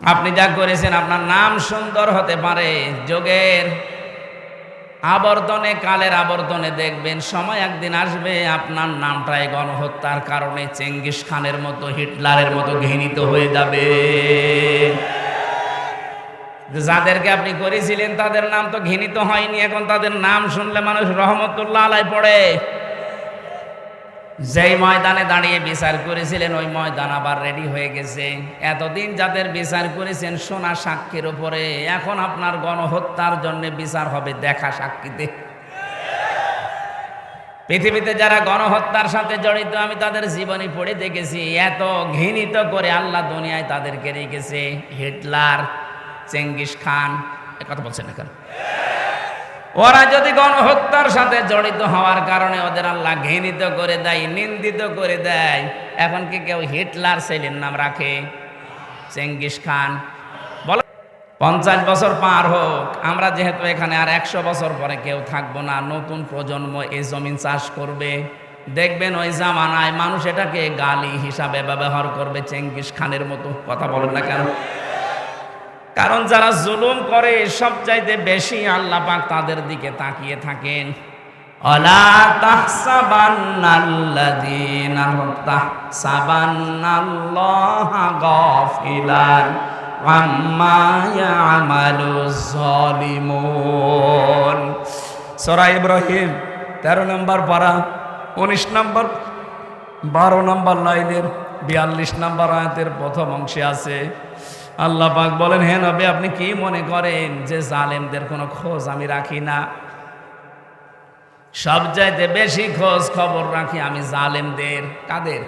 আপনি যা করেছেন, আপনার নাম সুন্দর হতে পারে। যোগের আবর্তনে, কালের আবর্তনে দেখবেন, সময় একদিন আসবে, আপনার নামটাই গণহত্যার কারণে চেঙ্গিস খানের মতো, হিটলারের মতো ঘৃণিত হয়ে যাবে। যাদেরকে আপনি করেছিলেন, তাদের নাম তো ঘৃণিত হয়নি, এখন তাদের নাম শুনলে মানুষ রহমতুল্লাহ আলাই পড়ে। যেই ময়দানে দাঁড়িয়ে বিচার করেছিলেন, ওই ময়দান আবার রেডি হয়ে গেছে। এতদিন যাদের বিচার করেছেন, সোনা সাক্ষীর উপরে। এখন আপনার গণহত্যার জন্য বিচার হবে দেখা সাক্ষীতে। পৃথিবীতে যারা গণহত্যার সাথে জড়িত, আমি তাদের জীবনী পড়ে দেখেছি। এত ঘৃণিত করে আল্লাহ দুনিয়ায় তাদেরকে রেখেছে। হিটলার, চেঙ্গিস খান কথা বলছেন না কেন? ওরা যদি গণহত্যার সাথে জড়িত হওয়ার কারণে ওদের আল্লাহ ঘৃণিত করে দেয়, নিন্দিত করে দেয়, এখন কি কেউ হিটলার ছেলের নাম রাখে? Genghis Khan. বলো, পঞ্চাশ বছর পার হোক, আমরা যেহেতু এখানে আর একশো বছর পরে কেউ থাকব না, নতুন প্রজন্ম এই জমিন চাষ করবে। দেখবেন ওই জামানায় মানুষ এটাকে গালি হিসাবে ব্যবহার করবে, চেঙ্গিস খানের মতো, কথা বলেন না কেন? কারণ যারা জুলুম করে, সব চাইতে বেশি আল্লাহ পাক তাদের দিকে তাকিয়ে থাকেন। অলা তাহসাবান্নাল্লাযীনা তাহসাবান্নাল্লাহা গাফিলান আম্মা ইয়ামালুজ জালিমুন সূরা ইব্রাহিম 13 নম্বর পারা 19 নম্বর 12 নম্বর লাইনের 42 নম্বর আয়াতের প্রথম অংশে আছে আল্লাহ পাক বলেন, হে নবী, আপনি কি মনে করেন যে জালেমদের কোনো খোঁজ আমি রাখি না? সব চাইতে বেশি খোঁজ খবর রাখি আমি জালেমদের। কাদের?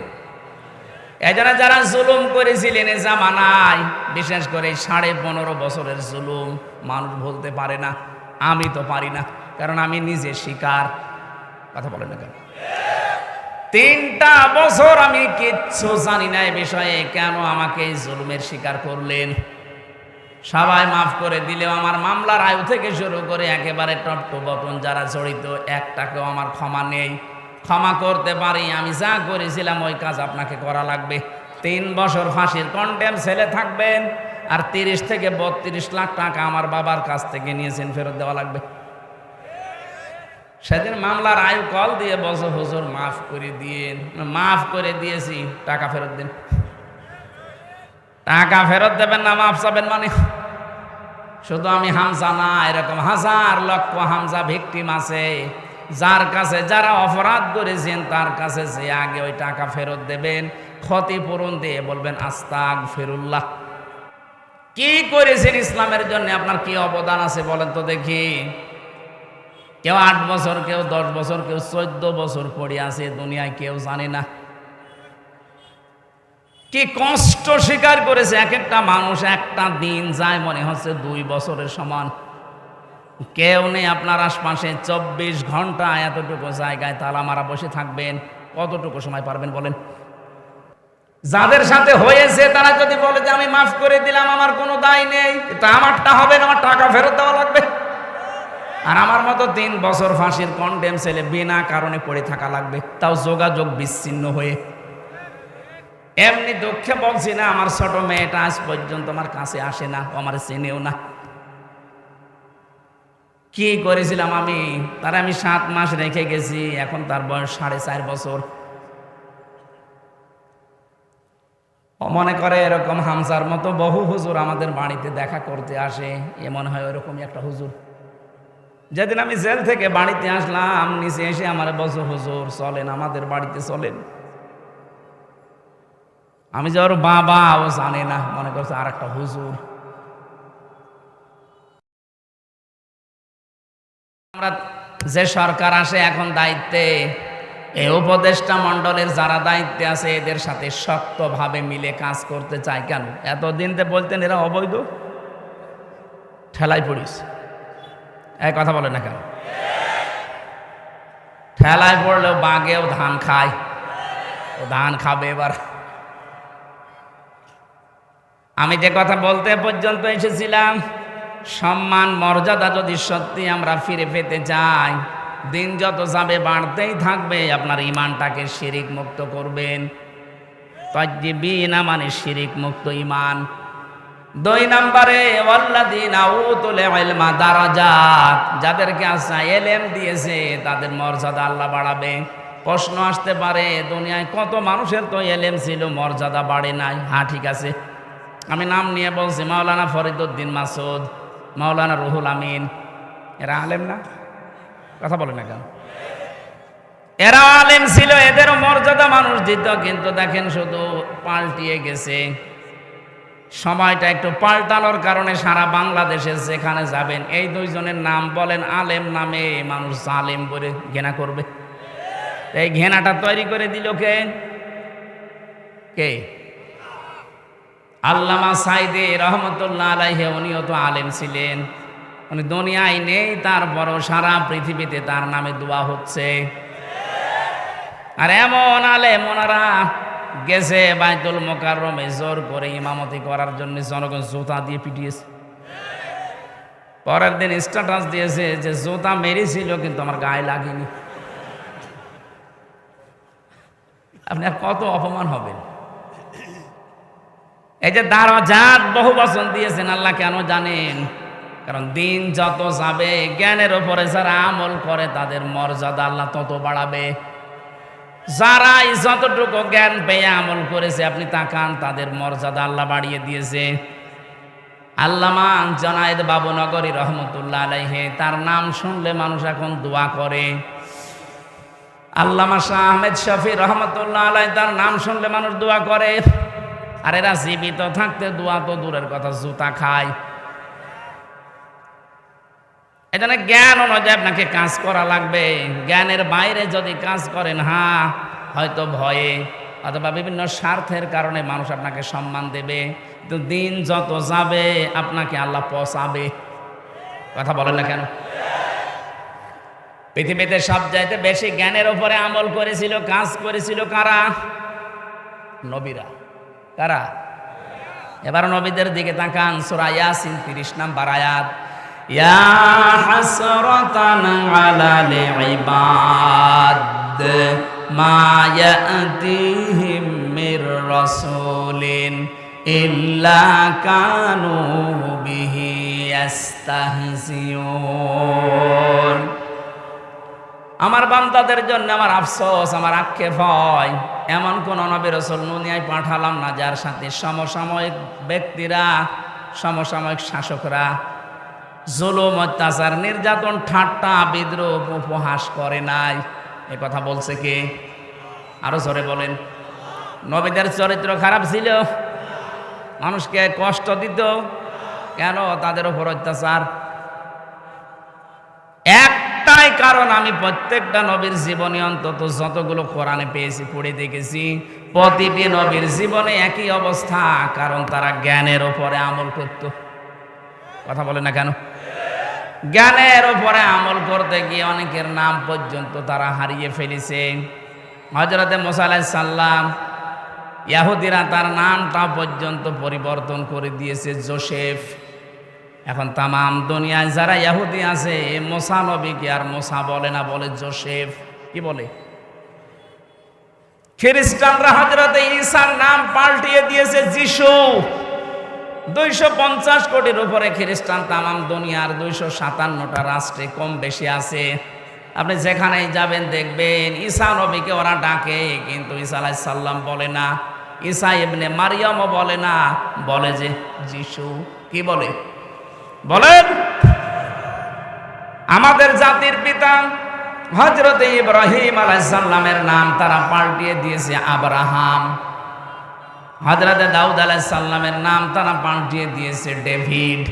এজন্য যারা জুলুম করেছিলেন এ জামানায়, বিশেষ করে সাড়ে পনেরো বছরের জুলুম, মানুষ বলতে পারে না, আমি তো পারি না, কারণ আমি নিজে শিকার। কথা বলেন না কেন? তিনটা বছর আমি কিচ্ছু জানি না এ বিষয়ে। কেন আমাকে এই জুলুমের শিকার করলেন? সবাই মাফ করে দিলেও আমার মামলার আয়ু থেকে শুরু করে একেবারে টপ বটন যারা জড়িত, একটাকেও আমার ক্ষমা নেই। ক্ষমা করতে পারি, আমি যা করেছিলাম ওই কাজ আপনাকে করা লাগবে। তিন বছর ফাঁসির কন্টেম ছেলে থাকবেন আর তিরিশ থেকে বত্রিশ লাখ টাকা আমার বাবার কাছ থেকে নিয়েছেন ফেরত দেওয়া লাগবে। সেদিন মামলার আয়ু কল দিয়ে বসো হুজুর, মাফ করে দিয়ে মাফ করে দিয়েছি। টাকা ফেরত দিন। টাকা ফেরত দেবেন না, মাফ চাবেন মানে? শুধু আমি হামজা না, এরকম হাজার লক্ষ হামজা ভিকটিম আছে। যার কাছে যারা অপরাধ করেছেন, তার কাছে যে আগে ওই টাকা ফেরত দেবেন, ক্ষতিপূরণ দিয়ে বলবেন আস্তাক ফেরুল্লাহ কি করেছেন ইসলামের জন্য? আপনার কি অবদান আছে বলেন তো দেখি। কেউ আট বছর, কেউ দশ বছর, কেউ চোদ্দ বছর পড়ে আছে, দুনিয়ায় কেউ জানে না। কি কষ্ট স্বীকার করেছে এক একটা মানুষ, একটা দিন যায় মনে হচ্ছে দুই বছরের সমান। কেউ নেই আপনার আশপাশে, চব্বিশ ঘণ্টা এতটুকু জায়গায় তালা মারা বসে থাকবেন, কতটুকু সময় পারবেন বলেন? যাদের সাথে হয়েছে, তারা যদি বলে যে, আমি মাফ করে দিলাম, আমার কোনো দায় নেই তা আমারটা হবে না, আমার টাকা ফেরত দেওয়া লাগবে। আর আমার মতো তিন বছর ফাঁসির কন্ডেম ছেলে বিনা কারণে পড়ে থাকা লাগবে, তাও যোগাযোগ বিচ্ছিন্ন হয়ে। এমনি দুঃখে বলছি না, আমার ছোট মেয়েটা আজ পর্যন্ত আমার কাছে আসে না আমার চেনেও না। কি করেছিলাম আমি? তার আমি সাত মাস রেখে গেছি, এখন তার বয়স সাড়ে চার বছর। মনে করে এরকম হামসার মতো বহু হুজুর আমাদের বাড়িতে দেখা করতে আসে, এ মনে হয় ওরকমই একটা হুজুর। যেদিন আমি জেল থেকে বাড়িতে আসলাম, নিচে এসে আমার বছর হুজুর, চলেন, আমাদের বাড়িতে চলেন। আমি যে ওর বাবা, ও জানে না, মনে করছে আর একটা হুজুর। আমরা যে সরকার আসে এখন দায়িত্বে, এই উপদেষ্টা মণ্ডলের যারা দায়িত্বে আছে, এদের সাথে শক্তভাবে মিলে কাজ করতে চায় কেন? এতদিন তো বলতেন এরা অবৈধ ঠেলাই পড়িস এই কথা বলে না কেন? ঠেলায় পড়লেও বাঘেও ধান খায়। ও ধান খাবে এবার। আমি যে কথা বলতে পর্যন্ত এসেছিলাম, সম্মান, মর্যাদা যদি সত্যি আমরা ফিরে পেতে চাই, দিন যত যাবে বাড়তেই থাকবে, আপনার ইমানটাকে শিরিক মুক্ত করবেন। তজ্জিবিনা মানে শিরিক মুক্ত ইমান দুই নম্বরে দারাজাত যাদেরকে আল্লাহ এলেম দিয়েছে, তাদের মর্যাদা আল্লাহ বাড়াবে। প্রশ্ন আসতে পারে, দুনিয়ায় কত মানুষের তো এলেম ছিল, মর্যাদা বাড়ে নাই? হ্যাঁ ঠিক আছে। আমি নাম নিয়ে বলছি, মাওলানা ফরিদুদ্দিন মাসুদ, মাওলানা রুহুল আমিন। এরা আলেম না? কথা বলে না কেন? এরা আলেম ছিল, এদেরও মর্যাদা মানুষ দিত, কিন্তু দেখেন শুধু পাল্টিয়ে গেছে। সময়টা একটু পাল্টানোর কারণে সারা বাংলাদেশে যেখানে যাবেন, এই দুইজনের নাম বলেন আলেম নামে মানুষ আলেম বলে ঘেনা করবে। এই ঘেনাটা তৈরি করে দিল কে? কে? আল্লামা সাইদে রহমতুল্লাহ আলাইহে, উনিও তো আলেম ছিলেন। উনি দুনিয়ায় নেই তারপরও সারা পৃথিবীতে তার নামে দোয়া হচ্ছে। আর এমন আলেম ওনারা গেছে বাইতুল মোকাররমে, জোর করে ইমামতি করার জন্য জনগণ জুতা দিয়ে পিটিয়েছে। পরের দিন স্ট্যাটাস দিয়েছে যে জুতা মেরেছিল, কিন্তু আমার গায়ে লাগেনি। আপনি আর কত অপমান হবেন? এই যে দারজাত বহু বচন দিয়েছেন, আল্লাহ কেন জানেন? কারণ দিন যত যাবে, জ্ঞানের ওপরে যারা আমল করে, তাদের মর্যাদা আল্লাহ তত বাড়াবে। যারাই যতটুকু জ্ঞান পেয়ে আমল করেছে, আপনি তাকান, তাদের মর্যাদা আল্লাহ বাড়িয়ে দিয়েছে। আল্লামা জনায়েদ বাবুনগরী রহমতুল্লাহ আলাইহে, তার নাম শুনলে মানুষ এখন দোয়া করে। আল্লামা শাহ আহমেদ শফি রহমতুল্লাহ আলাই তার নাম শুনলে মানুষ দোয়া করে। আর এরা জীবিত থাকতে দোয়া তো দূরের কথা, জুতা খায়। এখানে জ্ঞান অনুযায়ী আপনাকে কাজ করা লাগবে। জ্ঞানের বাইরে যদি কাজ করেন হ্যাঁ হয়তো ভয়ে অথবা বিভিন্ন স্বার্থের কারণে মানুষ আপনাকে সম্মান দেবে। কিন্তু দিন যত যাবে, আপনাকে আল্লাহ পচাবে। কথা বলেন না কেন? পৃথিবীতে সব চাইতে বেশি জ্ঞানের ওপরে আমল করেছিল, কাজ করেছিল কারা? নবীরা। কারা? এবার নবীদের দিকে তাকান, সুরা ইয়াসিন তিরিশ নাম্বার আয়াত। ইয়া হাসরাতান আলাল ইবাদ মা ইয়াতিহিম মির রাসূলিন ইল্লা কানু বিহি ইয়াস্তাহজিউন। আমার বান্দাদের জন্য আমার আফসোস, আমার আক্ষেপ হয়। এমন কোন নবী রসুল নুনিয়ায় পাঠালাম না, যার সাথে সমসাময়িক ব্যক্তিরা, সমসাময়িক শাসকরা জুলুম, অত্যাচার, নির্যাতন, ঠাট্টা, বিদ্রোহ উপহাস করে নাই। এ কথা বলছে কে? আরও জোরে বলেন। নবীদের চরিত্র খারাপ ছিল। মানুষকে কষ্ট দিত। কেন? তাদের উপর অত্যাচার। একটাই কারণ আমি প্রত্যেকটা নবীর জীবনে অন্তত যতগুলো কোরআনে পেয়েছি, পড়ে দেখেছি, প্রতিটি নবীর জীবনে একই অবস্থা, কারণ তারা জ্ঞানের ওপরে আমল করত। কথা বলে না কেন? জ্ঞানের ওপরে আমল করতে গিয়ে অনেকের নাম পর্যন্ত তারা হারিয়ে ফেলেছে। হজরতে মোসালাই সাল্লাম ইয়াহুদিরা তার নামটা পর্যন্ত পরিবর্তন করে দিয়েছে, জোসেফ। এখন তামাম দুনিয়ায় যারা ইয়াহুদি আছে এ মোসা নবীকে আর মোসা বলে না, বলে জোসেফ। কি বলে? খ্রিস্টানরা হজরতে ঈসার নাম পাল্টিয়ে দিয়েছে, যিশু। দুইশো পঞ্চাশ কোটির উপরে খ্রিস্টান তামাম দুনিয়ার দুইশো সাতান্নটা রাষ্ট্রে কম বেশি আছে। আপনি যেখানেই যাবেন দেখবেন ঈসা নবীকে ওরা ডাকে, কিন্তু ঈসা আলাহ সাল্লাম বলে না। ঈসা ইবনে মারিয়ামও বলে না, বলে যে যিশু, কি বলে? বলেন, আমাদের জাতির পিতা হজরত ইব্রাহিম আলাইসাল্লামের নাম তারা পাল্টিয়ে দিয়েছে আব্রাহাম। হজরতে দাউদ আলাইসাল্লামের নাম তারা পাল্টিয়ে দিয়েছে ডেভিড।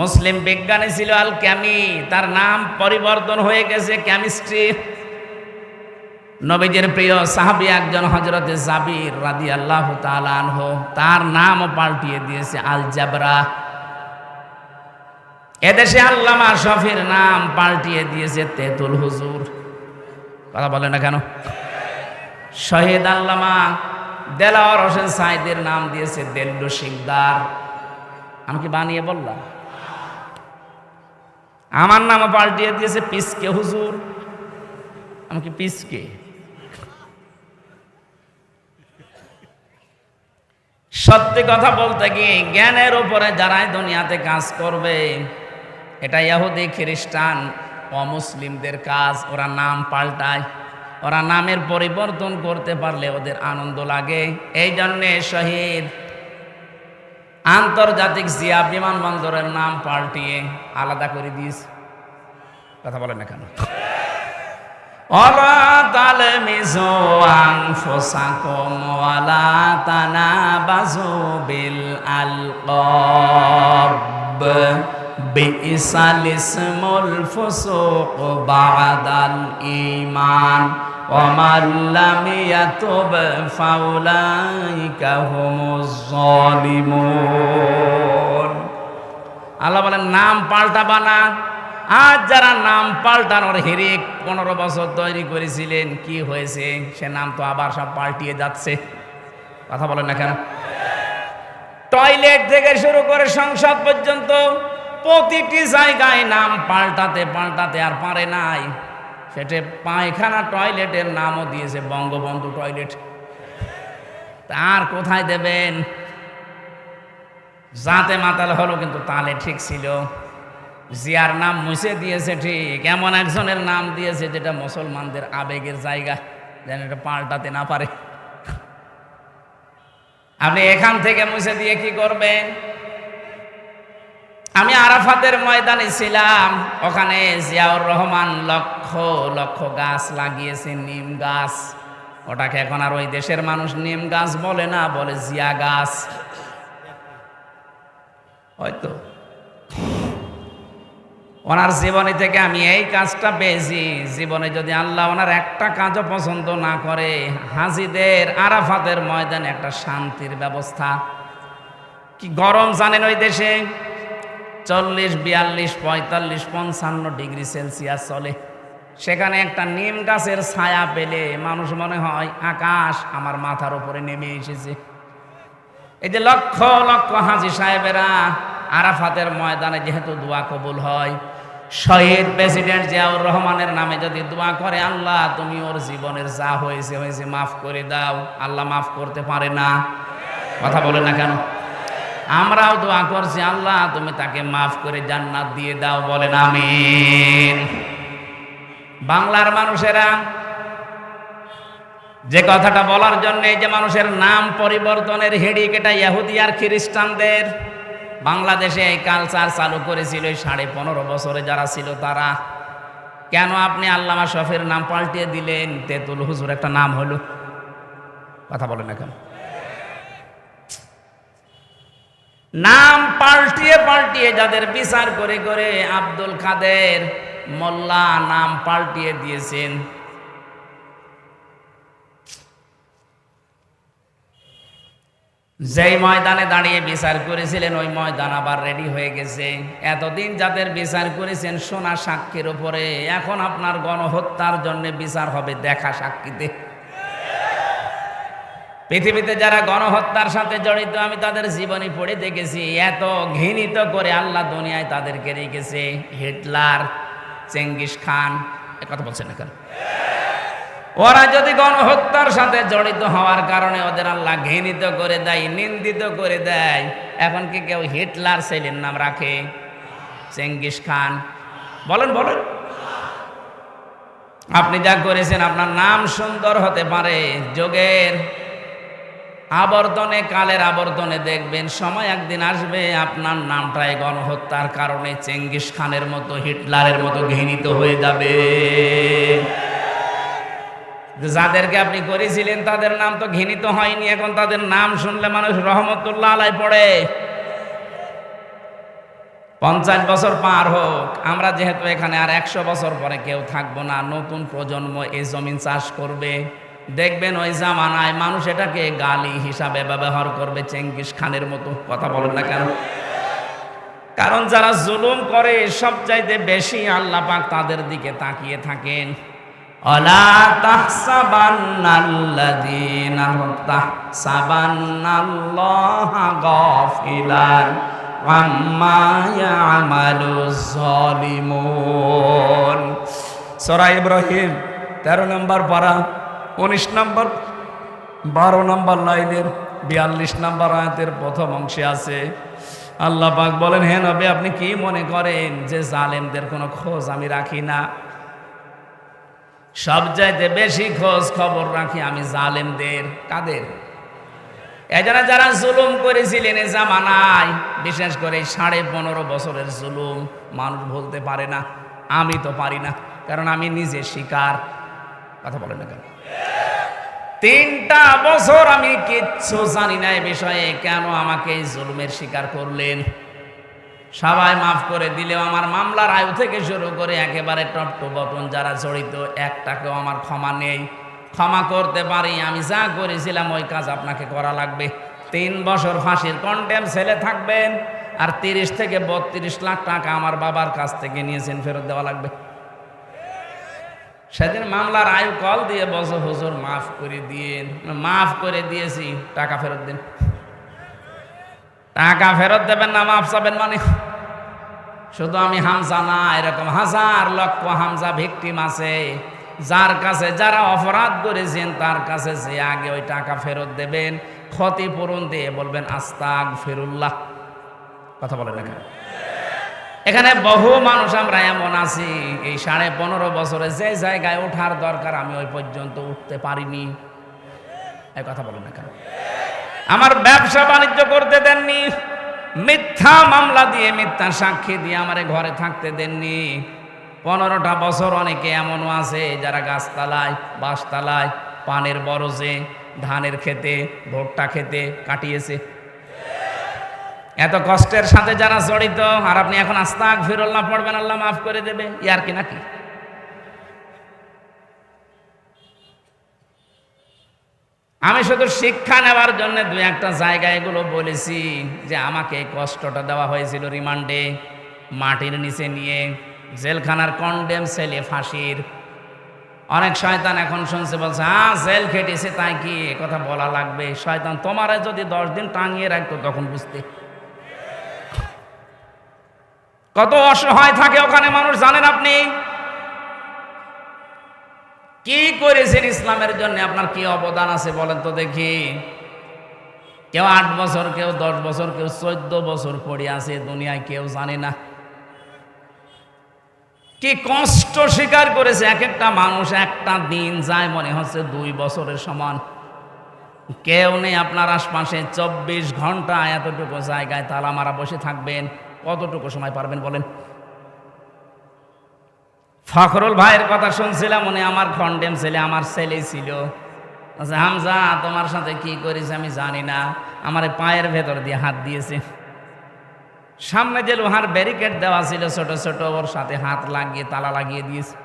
মুসলিম বিজ্ঞানী ছিল আল ক্যামি তার নাম পরিবর্তন হয়ে গেছে কেমিস্ট্রি। নবীজের প্রিয় সাহাবি একজন হজরতে জাবির রাদি আল্লাহ তালানহ তার নামও পাল্টিয়ে দিয়েছে আল জাবরা এদেশে আল্লামা শফির নাম পাল্টিয়ে দিয়েছে তেতুল হুজুর। কথা বলে না কেন? শহীদ আল্লামা দেলাওয়ার হোসেন সাইদের নাম দিয়েছে দেল্লু শিকদার। আমি কি বানিয়ে বললাম? আমার নামও পাল্টিয়ে দিয়েছে পিসকে হুজুর। আমি কি পিসকে? সত্যি কথা বলতে কি, জ্ঞানের উপরে যারাই দুনিয়াতে কাজ করবে, এটা ইহুদি খ্রিস্টান অমুসলিমদের কাজ, ওরা নাম পাল্টায়। ওরা নামের পরিবর্তন করতে পারলে ওদের আনন্দ লাগে। এই জন্যে শহীদ আন্তর্জাতিক জিয়া বিমানবন্দরের নাম পাল্টিয়ে আলাদা করে দিস কথা বলেন না কেন? তানা বাজু বিল আল تنابزوا بالألقاب بئس الاسم الفسوق بعد الإيمان ومن لم يتب فأولئك هم الظالمون আল্লাহ বলেন নাম পাল্টাবা না আজ যারা নাম পাল্টানোর হিরিক পনেরো বছর তৈরি করেছিলেন কি হয়েছে সে নাম তো আবার সব পাল্টিয়ে যাচ্ছে কথা বলেন না কেন টয়লেট থেকে শুরু করে সংসদ পর্যন্ত প্রতিটি জায়গায় নাম পাল্টাতে পাল্টাতে আর পারে নাই। সেটা পায়খানা টয়লেটের নামও দিয়েছে বঙ্গবন্ধু টয়লেট। তার কোথায় দেবেন? জাতে মাতাল হলো কিন্তু তালে ঠিক ছিল। জিয়ার নাম মুছে দিয়েছে ঠিক। এমন একজনের নাম দিয়েছে যেটা মুসলমানদের আবেগের জায়গা, যেন এটা পাল্টাতে না পারে। আপনি এখান থেকে মুছে দিয়ে কি করবেন? আমি আরাফাতের ময়দানে ছিলাম। ওখানে জিয়াউর রহমান লক্ষ লক্ষ গাছ লাগিয়েছে, নিম গাছ। ওটাকে এখন আর ওই দেশের মানুষ নিম গাছ বলে না, বলে জিয়া গাছ। হয়তো। ওনার জীবনী থেকে আমি এই কাজটা পেয়েছি। জীবনে যদি আল্লাহ ওনার একটা কাজও পছন্দ না করে, হাজিদের আরাফাতের ময়দানে একটা শান্তির ব্যবস্থা। কি গরম জানেন ওই দেশে? চল্লিশ, বিয়াল্লিশ, পঁয়তাল্লিশ, পঞ্চান্ন ডিগ্রি সেলসিয়াস চলে। সেখানে একটা নিম গাছের ছায়া পেলে মানুষ মনে হয়, আকাশ আমার মাথার উপরে নেমে এসেছে। এই যে লক্ষ লক্ষ হাজি সাহেবেরা আরাফাতের ময়দানে যেহেতু দোয়া কবুল হয়, শহীদ প্রেসিডেন্ট জিয়াউর রহমানের নামে যদি দোয়া করে, আল্লাহ, তুমি ওর জীবনের যা হয়েছে হয়েছে, মাফ করে দাও। আল্লাহ মাফ করতে পারে না। কথা বলে না কেন? আমরাও দোয়া করছি, আল্লাহ, তুমি তাকে মাফ করে জান্নাত দিয়ে দাও, বলেন আমিন। বাংলার মানুষেরা যে কথাটা বলার জন্য যে মানুষের নাম পরিবর্তনের হেডিক এটা ইহুদি আর খ্রিস্টানদের। বাংলাদেশে এই কালচার চালু করেছিল এই সাড়ে পনেরো বছরে যারা ছিল তারা। কেন আপনি আল্লামা শফের নাম পাল্টিয়ে দিলেন? তেতুল হুজুর একটা নাম হলো। কথা বলেন না কেন? নাম পাল্টিয়ে পাল্টিয়ে যাদের বিচার করে করে আব্দুল কাদের মোল্লা নাম পাল্টিয়ে দিয়েছেন। যেই ময়দানে দাঁড়িয়ে বিচার করেছিলেন, ওই ময়দান আবার রেডি হয়ে গেছে। এতদিন যাদের বিচার করেছেন, সোনা সাক্ষীর উপরে। এখন আপনার গণহত্যার জন্য বিচার হবে, দেখা সাক্ষীতে। পৃথিবীতে যারা গণহত্যার সাথে জড়িত, আমি তাদের জীবনী পড়ে দেখেছি। এত ঘৃণিত করে আল্লাহ দুনিয়ায় তাদেরকে রেখেছে। হিটলার, চেঙ্গিস খান কথা বলছেন না কেন? ওরা যদি গণহত্যার সাথে জড়িত হওয়ার কারণে ওদের আল্লাহ ঘৃণিত করে দেয়, নিন্দিত করে দেয়, এখন কি কেউ হিটলার ছেলের নাম রাখে? Genghis Khan. বলেন বলেন। আপনি যা করেছেন, আপনার নাম সুন্দর হতে পারে, যোগের আবর্তনে, কালের আবর্তনে দেখবেন, সময় একদিন আসবে, আপনার নামটাই গণহত্যার কারণে চেঙ্গিস খানের মতো, হিটলারের মতো ঘৃণিত হয়ে যাবে। যাদেরকে আপনি করেছিলেন, তাদের নাম তো ঘৃণিত হয়নি, এখন তাদের নাম শুনলে মানুষ রহমতুল্লাহ আলাই পড়ে। পঞ্চাশ বছর পার হোক, আমরা যেহেতু এখানে আর একশো বছর পরে কেউ থাকব না, নতুন প্রজন্ম এই জমিন চাষ করবে। দেখবেন ওই জামানায় মানুষ এটাকে গালি হিসাবে ব্যবহার করবে, চেঙ্গিস খানের মতো, কথা বলেন না কেন? কারণ যারা জুলুম করে, সবচাইতে বেশি আল্লাহ পাক তাদের দিকে তাকিয়ে থাকেন। অলা তাহসাবান্নাল্লাযীনা তাহসাবান্নাল্লাহা গাফিলান আম্মা ইয়ামালুজ জালিমুন সূরা ইব্রাহিম 13 নম্বর পারা। উনিশ নম্বর, বারো নম্বর লাইনের বিয়াল্লিশ নাম্বার আয়াতের প্রথম অংশে আছে, আল্লাহ পাক বলেন হ্যাঁ নবে, আপনি কি মনে করেন যে জালেমদের কোনো খোঁজ আমি রাখি না? সবচাইতে বেশি খোঁজ খবর রাখি আমি জালেমদের। কাদের? এজন্য যারা জুলুম করেছিলেন এ জামানায়, বিশেষ করে সাড়ে পনেরো বছরের জুলুম, মানুষ বলতে পারে না, আমি তো পারি না, কারণ আমি নিজে শিকার। কথা বলেন না কেন? তিনটা বছর আমি কিচ্ছু জানি না এ বিষয়ে, কেন আমাকে এই জুলুমের শিকার করলেন? সবাই মাফ করে দিলেও আমার মামলার আয়ু থেকে শুরু করে একেবারে টপ টু বটন যারা জড়িত একটাকেও আমার ক্ষমা নেই। ক্ষমা করতে পারি, আমি যা করেছিলাম ওই কাজ আপনাকে করা লাগবে। তিন বছর ফাঁসির কন্টেম ছেলে থাকবেন, আর তিরিশ থেকে বত্রিশ লাখ টাকা আমার বাবার কাছ থেকে নিয়েছেন, ফেরত দেওয়া লাগবে। সেদিন মামলার আয়ু কল দিয়ে বসো হুজুর, মাফ করে দিয়েন। মাফ করে দিয়েছি। টাকা ফেরত দিন। টাকা ফেরত দেবেন না, মাফ চাবেন মানে? শুধু আমি হামজা না, এরকম হাজার লক্ষ হামজা ভিকটিম আছে। যার কাছে যারা অপরাধ করেছেন, তার কাছে যে আগে ওই টাকা ফেরত দেবেন, ক্ষতিপূরণ দিয়ে বলবেন আস্তাক ফেরুল্লাহ কথা বলেন এখানে এখানে বহু মানুষ আমরা এমন আছি। এই সাড়ে পনেরো বছরে যে জায়গায় ওঠার দরকার আমি ওই পর্যন্ত উঠতে পারিনি। এই কথা বলেন না কেন? আমার ব্যবসা বাণিজ্য করতে দেননি। মিথ্যা মামলা দিয়ে, মিথ্যা সাক্ষী দিয়ে আমারে ঘরে থাকতে দেননি। পনেরোটা বছর অনেকে এমনও আছে, যারা গাছতলায় বাঁশতলায় পানের বরজে, ধানের খেতে ভুট্টা খেতে কাটিয়েছে। এত কষ্টের সাথে যারা জড়িত, আর আপনি এখন আস্তাক ফিরল্লাহ পড়বেন, আল্লাহ মাফ করে দেবে। ইয়ার কি নাকি? আমি শুধু শিক্ষা নেওয়ার জন্য দু একটা জায়গায় এগুলো বলেছি, যে আমাকে কষ্টটা দেওয়া হয়েছিল রিমান্ডে মাটির নিচে নিয়ে, জেলখানার কন্ডেম সেলে ফাঁসির। অনেক শয়তান এখন শুনছে, বলছে হ্যাঁ জেল খেটেছে, তাই কি? কথা বলা লাগবে। শয়তান তোমারে যদি দশ দিন টাঙিয়ে রাখতো তখন বুঝতে। কত অসহায় থাকে ওখানে, মানুষ জানেন আপনি? কি করেছেন ইসলামের জন্য? আপনার কি অবদান আছে বলেন তো দেখি। কেউ আট বছর, কেউ দশ বছর, কেউ চোদ্দ বছর পড়ে আছে দুনিয়ায়, কেউ জানে না। কি কষ্ট স্বীকার করেছে? এক একটা মানুষ একটা দিন যায়, মনে হচ্ছে দুই বছরের সমান। কেউ নেই আপনার আশপাশে, চব্বিশ ঘণ্টা এতটুকু জায়গায় তালা মারা বসে থাকবেন। কতটুকু সময় পারবেন বলেন? ফখরুল ভাইয়ের কথা শুনছিলাম, উনি আমার খন্ডেম ছেলে, আমার ছেলে ছিল। হামজা, তোমার সাথে কি করেছে আমি জানি না। আমার পায়ের ভেতর দিয়ে হাত দিয়েছে। সামনে যে লোহার ব্যারিকেড দেওয়া ছিল, ছোট ছোট, ওর সাথে হাত লাগিয়ে, তালা লাগিয়ে দিয়েছে।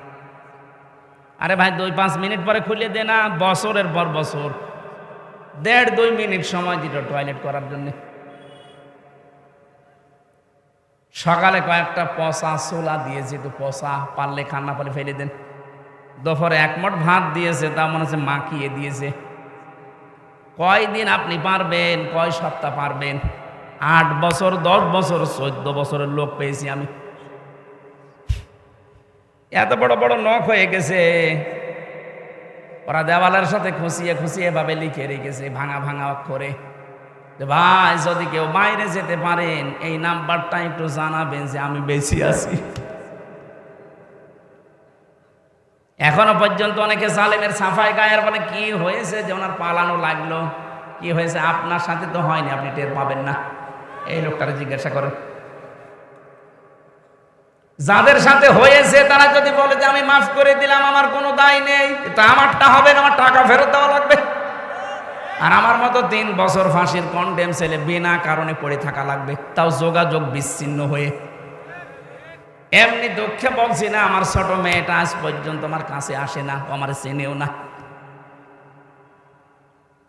আরে ভাই, দুই, পাঁচ মিনিট পরে খুলে দে না, বছরের পর বছর। দেড়, দুই মিনিট সময় দিল টয়লেট করার জন্য। সকালে কয়েকটা পচা সোলা দিয়েছে, একটু পচা পারলে খান না পারলে ফেলে দেন। দুপুরে এক মোট ভাত দিয়েছে তা মনে হচ্ছে মাখিয়ে দিয়েছে। কয়দিন আপনি পারবেন, কয় সপ্তাহ পারবেন? আট বছর, দশ বছর, চোদ্দ বছরের লোক পেয়েছি আমি। এত বড় বড় নখ হয়ে গেছে। ওরা দেওয়ালের সাথে খুশিয়ে খুশিয়ে ভাবে লিখে রেখেছে, ভাঙা ভাঙা অক্ষরে। ভাই, যদি কেউ বাইরে যেতে পারেন, এই নাম্বারটা একটু জানাবেন যে আমি বেশি আছি। এখনও পর্যন্ত অনেকে সালেমের সাফাই গায়ের বলে, কি হয়েছে যে ওনার পালানো লাগল? কি হয়েছে? আপনার সাথে তো হয়নি, আপনি টের পাবেন না। এই লোকটারে জিজ্ঞাসা করেন যাদের সাথে হয়েছে, তারা যদি বলে যে, আমি মাফ করে দিলাম, আমার কোনো দায় নেই তা আমারটা হবে না, আমার টাকা ফেরত দেওয়া লাগবে। আর আমার মতো তিন বছর ফাঁসির কন্ডেম ছেলে বিনা কারণে পড়ে থাকা লাগবে। তাও যোগাযোগ বিচ্ছিন্ন হয়ে। এমনি দুঃখে বলছি না, আমার ছোট মেয়েটা আজ পর্যন্ত আমার কাছে আসে না আমার চেনেও না।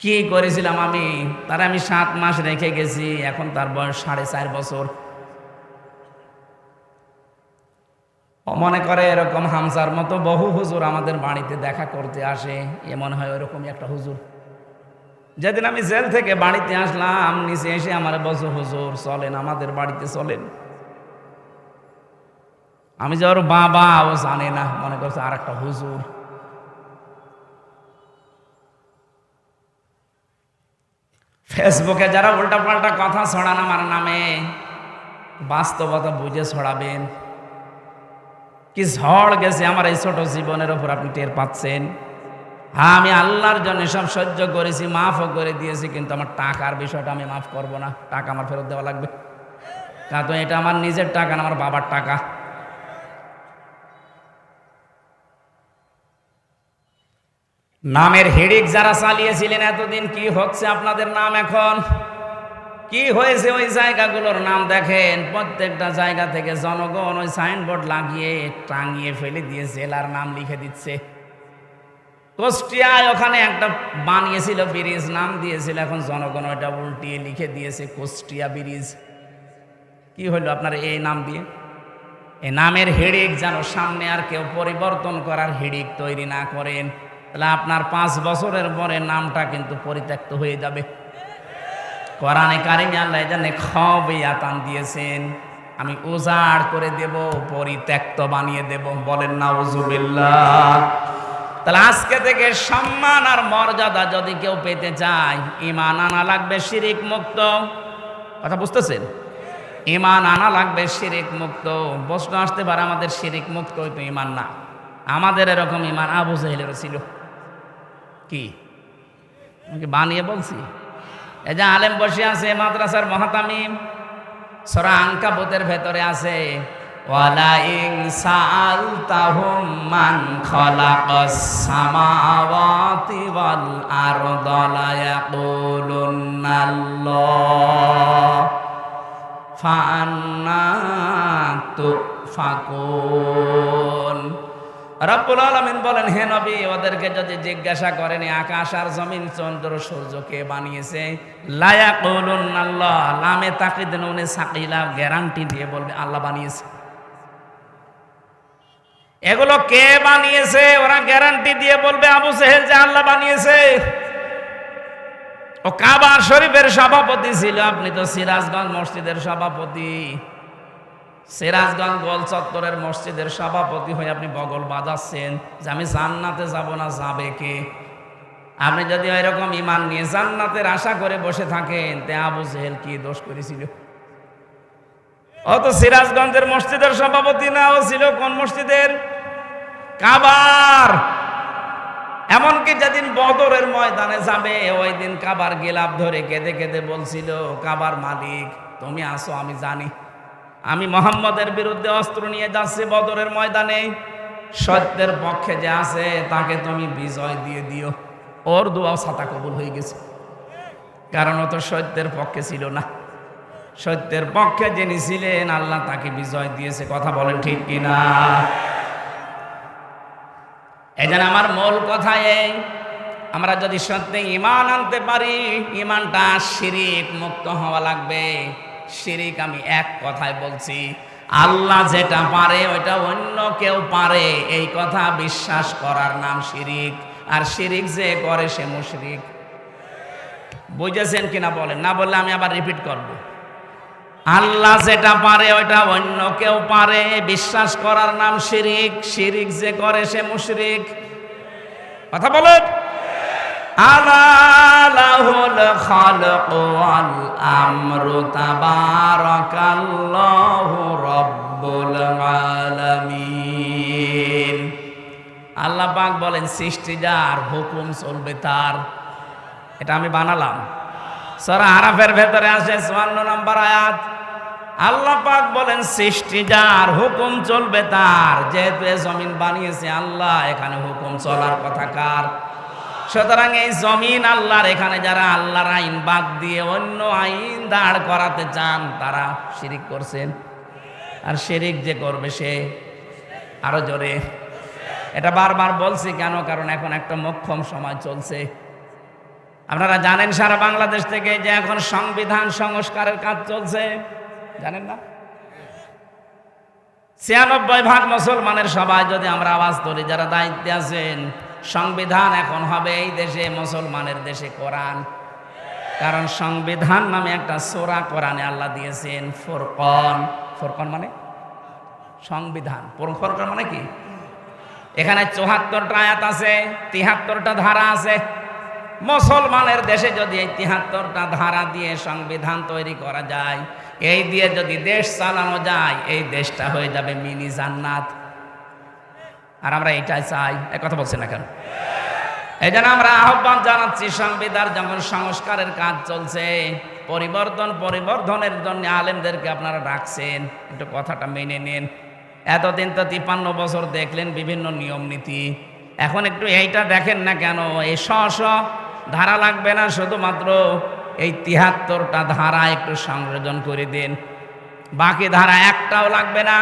কি করেছিলাম আমি? তার আমি সাত মাস রেখে গেছি, এখন তার বয়স সাড়ে চার বছর। মনে করে এরকম হামসার মতো বহু হুজুর আমাদের বাড়িতে দেখা করতে আসে, এ মনে হয় ওরকমই একটা হুজুর। যেদিন আমি জেল থেকে বাড়িতে আসলাম, নিচে এসে আমার বছর হুজুর, চলেন, আমাদের বাড়িতে চলেন। আমি যে ওর বাবা, ও জানে না, মনে করছে আর একটা হুজুর। ফেসবুকে যারা উল্টাপাল্টা কথা ছড়ান আমার নামে, বাস্তবতা বুঝে ছড়াবেন। কি ঝড় গেছে আমার এই ছোট জীবনের ওপর আপনি টের পাচ্ছেন? আমি আল্লাহর জন্য সব সহ্য করেছি, মাফও করে দিয়েছি, কিন্তু আমার টাকার বিষয়টা আমি মাফ করব না। টাকা আমার ফেরত দেওয়া লাগবে। কারণ এটা আমার নিজের টাকা না, আমার বাবার টাকা। নামের হেডিক যারা চালিয়েছিলেন এতদিন, কি হচ্ছে আপনাদের নাম এখন? কি হয়েছে ওই জায়গাগুলোর নাম দেখেন? প্রত্যেকটা জায়গা থেকে জনগণ ওই সাইনবোর্ড লাগিয়ে, টাঙিয়ে ফেলে দিয়ে জেলার নাম লিখে দিচ্ছে। কুষ্টিয়ায় ওখানে একটা বানিয়েছিল ব্রিজ, নাম দিয়েছিল, এখন জনগণ ওইটা উল্টিয়ে লিখে দিয়েছে কুষ্টিয়া ব্রিজ। কি হলো আপনার এই নাম দিয়ে? এই নামের হেডিক যেন সামনে আর কেউ পরিবর্তন করার হেডিক তৈরি না করেন। তাহলে আপনার পাঁচ বছরের পরে নামটা কিন্তু পরিত্যক্ত হয়ে যাবে। কোরআনে কারিমে আল্লাহ জানে খবে আতান দিয়েছেন, আমি উজাড় করে দেব, পরিত্যক্ত বানিয়ে দেব, বলেন না উজুবিল্লাহ তাহলে আজকে থেকে সম্মান আর মর্যাদা যদি কেউ পেতে চায় ইমান আনা লাগবে শিরিক মুক্ত। কথা বুঝতেছেন? ইমান আনা লাগবে শিরিক মুক্ত। প্রশ্ন আসতে পারে, আমাদের শিরিক মুক্ত তো ইমান না। আমাদের এরকম ইমান আবু জাহিলেরও ছিল। কি? বানিয়ে বলছি? এই যে আলেম বসে আছে, মাদ্রাসার মহাতামিম, সরা আঙ্কাবুতের ভেতরে আছে। ওয়ালা ইং সাআলতাহুম মান খালাকাস সামাওয়াতি ওয়াল আরদা লা ফান্না তুফাকুন। রব্বুল আলমিন বলেন, হে নবী, ওদেরকে যদি জিজ্ঞাসা করেন আকাশ আর জমিন, চন্দ্র সূর্যকে বানিয়েছে? লায়া কৌলুন আল্লাহ। লামে তাকিদ নুনে সাকিলা গ্যারান্টি দিয়ে বলবে, আল্লাহ বানিয়েছে। এগুলো কে বানিয়েছে? ওরা গ্যারান্টি দিয়ে বলবে, আবু সেহেল যে আল্লাহ বানিয়েছে। ও কাবা শরীফের সভাপতি ছিল, আপনি তো সিরাজগঞ্জ মসজিদের সভাপতি। সিরাজগঞ্জ গোল চত্বরের মসজিদের সভাপতি হয়ে আপনি বগল বাজাচ্ছেন যে আমি জান্নাতে যাব না, যাবে কে? আপনি যদি এরকম ইমান নিয়ে জান্নাতের আশা করে বসে থাকেন, তে আবু জেহেল কি দোষ করেছিল? ও তো সিরাজগঞ্জের মসজিদের সভাপতি না, ও ছিল কোন মসজিদের? কাবার। এমনকি যেদিন বদরের ময়দানে যাবে, ওই দিন কাবার গেলাপ ধরে কেঁদে কেঁদে বলছিল, কাবার মালিক, তুমি আসো, আমি জানি। আমি মোহাম্মদের বিরুদ্ধে অস্ত্র নিয়ে যাচ্ছি বদরের ময়দানে। সত্যের পক্ষে যে আছে, তাকে তুমি বিজয় দিয়ে দিও। ওর দোয়াও ছাতা কবুল হয়ে গেছে। কারণ ও তো সত্যের পক্ষে ছিল না। সত্যের পক্ষে যিনি ছিলেন, আল্লাহ তাকে বিজয় দিয়েছে, কথা বলেন ঠিক কিনা? এই আমার মূল কথা এই, আমরা যদি সত্যি ইমান আনতে পারি ইমানটা শিরিক মুক্ত হওয়া লাগবে। শিরিক আমি এক কথায় বলছি, আল্লাহ যেটা পারে, ওইটা অন্য কেউ পারে। এই কথা বিশ্বাস করার নাম শিরিক, আর শিরিক যে করে সে মুশরিক। বুঝেছেন কিনা বলেন? না বললে আমি আবার রিপিট করব। আল্লাহ যেটা পারে, ওইটা অন্য কেউ পারে। বিশ্বাস করার নাম শিরিক। শিরিক যে করে, সে মুশরিক। কথা বলেন? আল্লাহ পাক বলেন, সৃষ্টি যার হুকুম চলবে তার। এটা আমি বানালাম। সরা আরাফের ভেতরে আসে চুয়ান্ন নম্বর আয়াত। আল্লাহ পাক বলেন, সৃষ্টি যার হুকুম চলবে তার। যেহেতু জমিন বানিয়েছে আল্লাহ, এখানে হুকুম চলার কথা কার? সুতরাং এই জমিন আল্লাহর, এখানে যারা আল্লাহর আইন বাদ দিয়ে অন্য আইন দাঁড় করাতে চান, তারা শিরিক করছেন। আর শিরিক যে করবে সে? আরও জোরে। এটা বারবার বলছি কেন? কারণ এখন একটা মক্ষম সময় চলছে। আপনারা জানেন, সারা বাংলাদেশ থেকে যে এখন সংবিধান সংস্কারের কাজ চলছে। জানেন না? ছিয়ানব্বই ভাগ মুসলমানের সবাই যদি আমরা আওয়াজ ধরি, যারা দায়িত্বে আছেন, সংবিধান এখন হবে এই দেশে, মুসলমানের দেশে কোরআন। কারণ সংবিধান নামে একটা সোরা কোরআনে আল্লাহ দিয়েছেন, ফোরকন। ফোরকন মানে? সংবিধান। ফোরকন মানে কি? এখানে চৌহাত্তরটা আয়াত আছে, তিহাত্তরটা ধারা আছে। মুসলমানের দেশে যদি এই তিহাত্তরটা ধারা দিয়ে সংবিধান তৈরি করা যায় এই দিয়ে যদি দেশ চালানো যায়, এই দেশটা হয়ে যাবে মিনি জান্নাত। আর আমরা এটাই চাই। এক কথা বলছি না কেন? এই জন্য আমরা আহ্বান জানাচ্ছি, সংবিধান যখন সংস্কারের কাজ চলছে, পরিবর্তন পরিবর্তনের জন্য আলেমদেরকে আপনারা ডাকছেন। একটু কথাটা মেনে নিন। এতদিন তো তিপ্পান্ন বছর দেখলেন বিভিন্ন নিয়ম নীতি। এখন একটু এইটা দেখেন না কেন? এই স ধারা লাগবে না শুধুমাত্র এই তিহাত্তরটা ধারা একটু সংযোজন করে দিন। বাকি ধারা একটাও লাগবে না।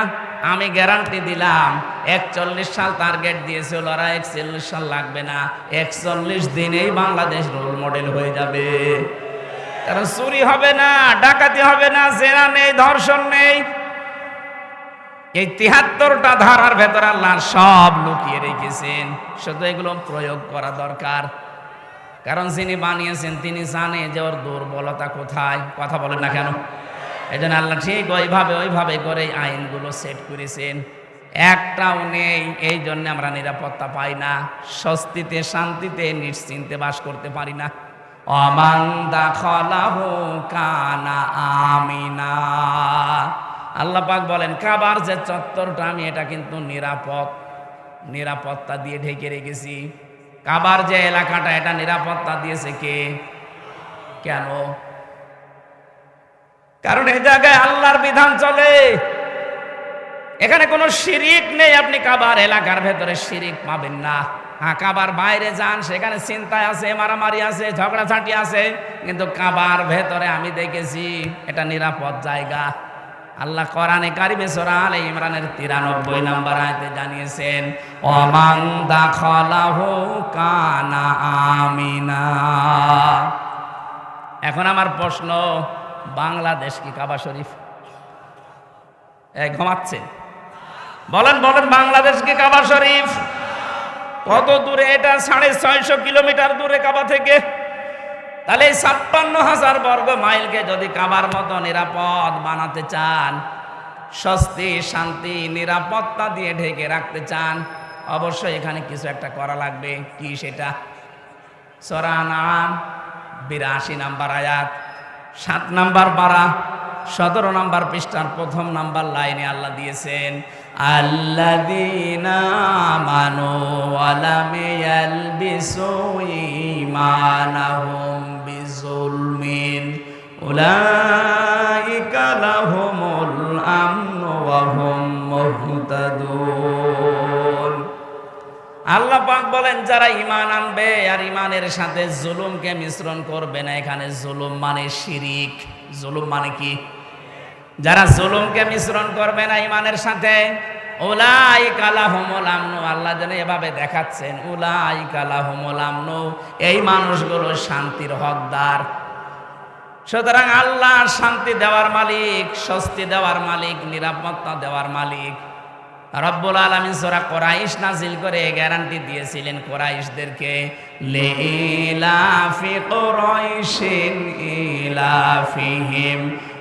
আমি গ্যারান্টি দিলাম, একচল্লিশ সাল টার্গেট দিয়েছিল ওরা একচল্লিশ সাল লাগবে না। একচল্লিশ দিনেই বাংলাদেশ রোল মডেল হয়ে যাবে। কারণ চুরি হবে না, ডাকাতি হবে না, জেনা নেই, ধর্ষণ নেই। এই তিহাত্তরটা ধারার ভেতর আল্লাহ সব লুকিয়ে রেখেছেন। শুধু এগুলো প্রয়োগ করা দরকার। কারণ যিনি বানিয়েছেন, তিনি জানে যে ওর দুর্বলতা কোথায়। কথা বলেন না কেন? এই জন্য আল্লাহ ঠিক ওইভাবে ওইভাবে করে আইনগুলো সেট করেছেন। একটাও নেই, এই জন্য আমরা নিরাপত্তা পাই না। স্বস্তিতে, শান্তিতে, নিশ্চিন্তে বাস করতে পারি না। অমান্দা খলাহ কানা আমিনা। আল্লাহ পাক বলেন, কাবার যে চত্বরটা, আমি এটা কিন্তু নিরাপদ, নিরাপত্তা দিয়ে ঢেকে রেখেছি। কাবার যে এলাকাটা, এটা নিরাপত্তা দিয়েছে কে? কেন? কারণ এই জায়গায় আল্লাহর বিধান চলে। এখানে কোনো শিরিক নেই, আপনি কাবার এলাকার ভেতরে শিরিক পাবেন না। হ্যাঁ কাবার বাইরে যান, সেখানে চিন্তায় আছে, মারামারি আছে, ঝগড়াঝাটি আছে, কিন্তু কাবার ভেতরে আমি দেখেছি, এটা নিরাপদ জায়গা। আল্লাহ কোরআনে কারিমে সূরা আলে ইমরানের 93 নম্বর আয়াতে জানিয়েছেন অমান দাখালাহু কানা আমিনা। এখন আমার প্রশ্ন, বাংলাদেশ কি কাবা শরীফ? ঘুমাচ্ছে? বলেন বলেন, বাংলাদেশ কি কাবা শরীফ? কত দূরে এটা? সাড়ে ছয়শো কিলোমিটার দূরে কাবা থেকে? তাহলে এই ছাপ্পান্ন হাজার বর্গ মাইলকে যদি কাবার মতো নিরাপদ বানাতে চান, স্বস্তি, শান্তি, নিরাপত্তা দিয়ে ঢেকে রাখতে চান, অবশ্যই এখানে কিছু একটা করা লাগবে। কি সেটা? সরানাম বিরাশি নাম্বার আয়াত, সাত নাম্বার পারা, সতেরো নাম্বার পৃষ্ঠার প্রথম নাম্বার লাইনে আল্লাহ দিয়েছেন মুহতাদুন। আল্লাহ পাক বলেন, যারা ইমান আনবে আর ইমানের সাথে জুলুমকে মিশ্রণ করবে না, এখানে জুলুম মানে শিরিক। জুলুম মানে কি? যারা জুলুমকে মিশ্রণ করবে না ইমানের সাথে উলাই কালা হোমল আমনু। আল্লাহ যেন এভাবে দেখাচ্ছেন উলাই কালা হোমল আমনু। এই মানুষগুলো শান্তির হকদার। সুতরাং আল্লাহ শান্তি দেওয়ার মালিক, স্বস্তি দেওয়ার মালিক, নিরাপত্তা দেওয়ার মালিক। রব্বুল আলমিন সোরা কোরাইশ নাজিল করে গ্যারান্টি দিয়েছিলেন কোরাইশদেরকে লেলাফি কোরাইশিন ইলাফিহিম।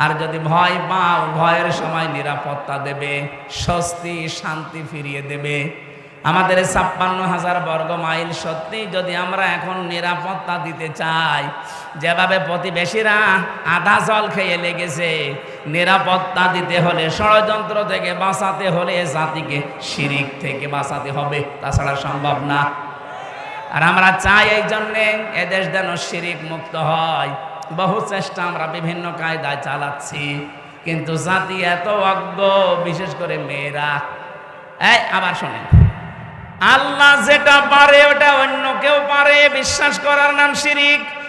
আর যদি ভয় পাও, ভয়ের সময় নিরাপত্তা দেবে, স্বস্তি, শান্তি ফিরিয়ে দেবে। আমাদের ছাপ্পান্ন হাজার বর্গ মাইল সত্যি যদি আমরা এখন নিরাপত্তা দিতে চাই, যেভাবে প্রতিবেশীরা আধা জল খেয়ে লেগেছে, নিরাপত্তা দিতে হলে, ষড়যন্ত্র থেকে বাঁচাতে হলে জাতিকে শিরিক থেকে বাঁচাতে হবে, তাছাড়া সম্ভব না। আর আমরা চাই এই জন্যে এদেশ যেন শিরিক মুক্ত হয়। বহু চেষ্টা আমরা বিভিন্ন কায়দায় চালাচ্ছি। কিন্তু জাতি এত অজ্ঞ, বিশেষ করে মেয়েরা। এই, আবার শোনেন। আল্লাহ যেটা পারে ওটা অন্য কেউ পারে, বিশ্বাস করার নাম শিরিক।